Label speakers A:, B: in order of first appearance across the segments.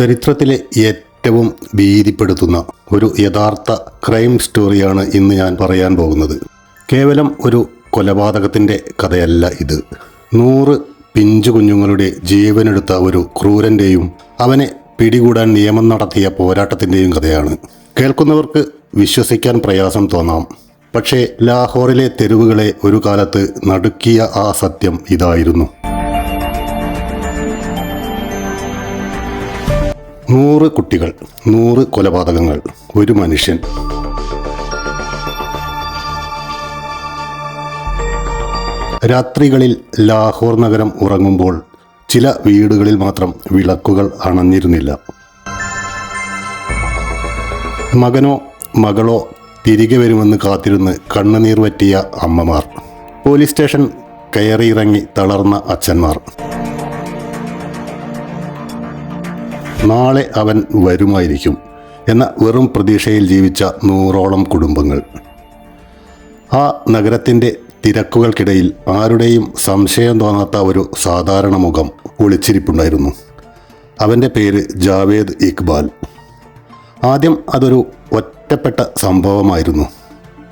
A: ചരിത്രത്തിലെ ഏറ്റവും ഭീതിപ്പെടുത്തുന്ന ഒരു യഥാർത്ഥ ക്രൈം സ്റ്റോറിയാണ് ഇന്ന് ഞാൻ പറയാൻ പോകുന്നത്. കേവലം ഒരു കൊലപാതകത്തിന്റെ കഥയല്ല ഇത്. നൂറ് പിഞ്ചു കുഞ്ഞുങ്ങളുടെ ജീവനെടുത്ത ഒരു ക്രൂരന്റെയും അവനെ പിടികൂടാൻ നിയമം നടത്തിയ പോരാട്ടത്തിന്റെയും കഥയാണ്. കേൾക്കുന്നവർക്ക് വിശ്വസിക്കാൻ പ്രയാസം തോന്നാം. പക്ഷേ ലാഹോറിലെ തെരുവുകളെ ഒരു കാലത്ത് നടുക്കിയ ആ സത്യം ഇതായിരുന്നു. നൂറ് കുട്ടികൾ നൂറ് കൊലപാതകങ്ങൾ ഒരു മനുഷ്യൻ. രാത്രികളിൽ ലാഹോർ നഗരം ഉറങ്ങുമ്പോൾ ചില വീടുകളിൽ മാത്രം വിളക്കുകൾ അണഞ്ഞിരുന്നില്ല. മകനോ മകളോ തിരികെ വരുമെന്ന് കാത്തിരുന്ന് കണ്ണുനീർ പറ്റിയ അമ്മമാർ. പോലീസ് സ്റ്റേഷൻ കയറിയിറങ്ങി തളർന്ന അച്ഛന്മാർ. നാളെ അവൻ വരുമായിരിക്കും എന്ന വെറും പ്രതീക്ഷയിൽ ജീവിച്ച നൂറോളം കുടുംബങ്ങൾ. ആ നഗരത്തിന്റെ തിരക്കുകൾക്കിടയിൽ ആരുടെയും സംശയം തോന്നാത്ത ഒരു സാധാരണ മുഖം ഒളിച്ചിരിപ്പുണ്ടായിരുന്നു. അവന്റെ പേര് ജാവേദ് ഇക്ബാൽ ആദ്യം അതൊരു ഒറ്റപ്പെട്ട സംഭവമായിരുന്നു.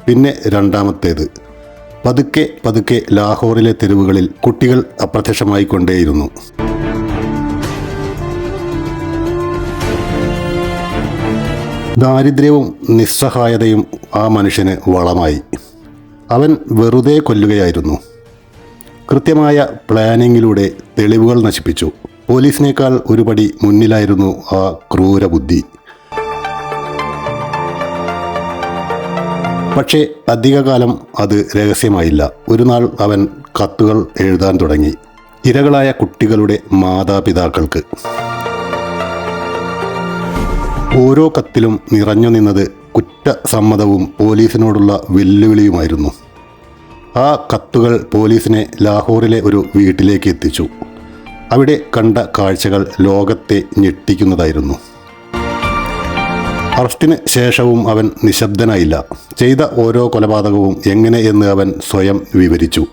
A: പിന്നെ രണ്ടാമത്തേത്. പതുക്കെ പതുക്കെ ലാഹോറിലെ തെരുവുകളിൽ കുട്ടികൾ അപ്രത്യക്ഷമായി ദാരിദ്ര്യവും നിസ്സഹായതയും ആ മനുഷ്യന് വളമായി. അവൻ വെറുതെ കൊല്ലുകയായിരുന്നു. കൃത്യമായ പ്ലാനിങ്ങിലൂടെ തെളിവുകൾ നശിപ്പിച്ചു. പോലീസിനേക്കാൾ ഒരുപടി മുന്നിലായിരുന്നു ആ ക്രൂരബുദ്ധി. പക്ഷേ അധികകാലം അത് രഹസ്യമായില്ല. ഒരു നാൾ അവൻ കത്തുകൾ എഴുതാൻ തുടങ്ങി. ഇരകളായ കുട്ടികളുടെ മാതാപിതാക്കൾക്ക്. ഓരോ കത്തിലും നിറഞ്ഞു നിന്നത് കുറ്റസമ്മതവും പോലീസിനോടുള്ള വെല്ലുവിളിയുമായിരുന്നു. ആ കത്തുകൾ പോലീസിനെ ലാഹോറിലെ ഒരു വീട്ടിലേക്ക് എത്തിച്ചു. അവിടെ കണ്ട കാഴ്ചകൾ ലോകത്തെ ഞെട്ടിക്കുന്നതായിരുന്നു. അറസ്റ്റിന് ശേഷവും അവൻ നിശബ്ദനായില്ല. ചെയ്ത ഓരോ കൊലപാതകവും എങ്ങനെ എന്ന് അവൻ സ്വയം വിവരിച്ചു.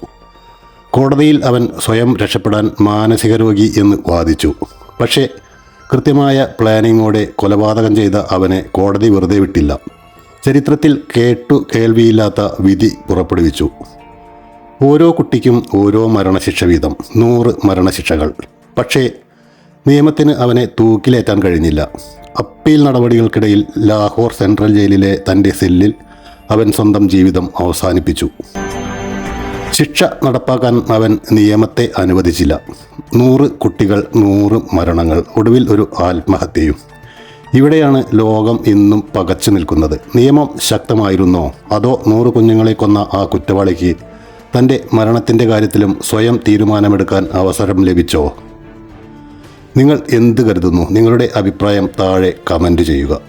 A: കോടതിയിൽ അവൻ സ്വയം രക്ഷപ്പെടാൻ മാനസിക രോഗി എന്ന് വാദിച്ചു. പക്ഷേ കൃത്യമായ പ്ലാനിങ്ങോടെ കൊലപാതകം ചെയ്ത അവനെ കോടതി വെറുതെ വിട്ടില്ല. ചരിത്രത്തിൽ കേട്ടു കേൾവിയില്ലാത്ത വിധി പുറപ്പെടുവിച്ചു. ഓരോ കുട്ടിക്കും ഓരോ മരണശിക്ഷ വീതം നൂറ് മരണശിക്ഷകൾ. പക്ഷേ നിയമത്തിന് അവനെ തൂക്കിലേറ്റാൻ കഴിഞ്ഞില്ല. അപ്പീൽ നടപടികൾക്കിടയിൽ ലാഹോർ സെൻട്രൽ ജയിലിലെ തന്റെ സെല്ലിൽ അവൻ സ്വന്തം ജീവിതം അവസാനിപ്പിച്ചു. ശിക്ഷ നടപ്പാക്കാൻ അവൻ നിയമത്തെ അനുവദിച്ചില്ല. നൂറ് കുട്ടികൾ നൂറ് മരണങ്ങൾ ഒടുവിൽ ഒരു ആത്മഹത്യയും. ഇവിടെയാണ് ലോകം ഇന്നും പകച്ചു നിൽക്കുന്നത്. നിയമം ശക്തമായിരുന്നോ? അതോ നൂറ് കുഞ്ഞുങ്ങളെ കൊന്ന ആ കുറ്റവാളിക്ക് തന്റെ മരണത്തിന്റെ കാര്യത്തിലും സ്വയം തീരുമാനമെടുക്കാൻ അവസരം ലഭിച്ചോ? നിങ്ങൾ എന്ത് കരുതുന്നു? നിങ്ങളുടെ അഭിപ്രായം താഴെ കമന്റ് ചെയ്യുക.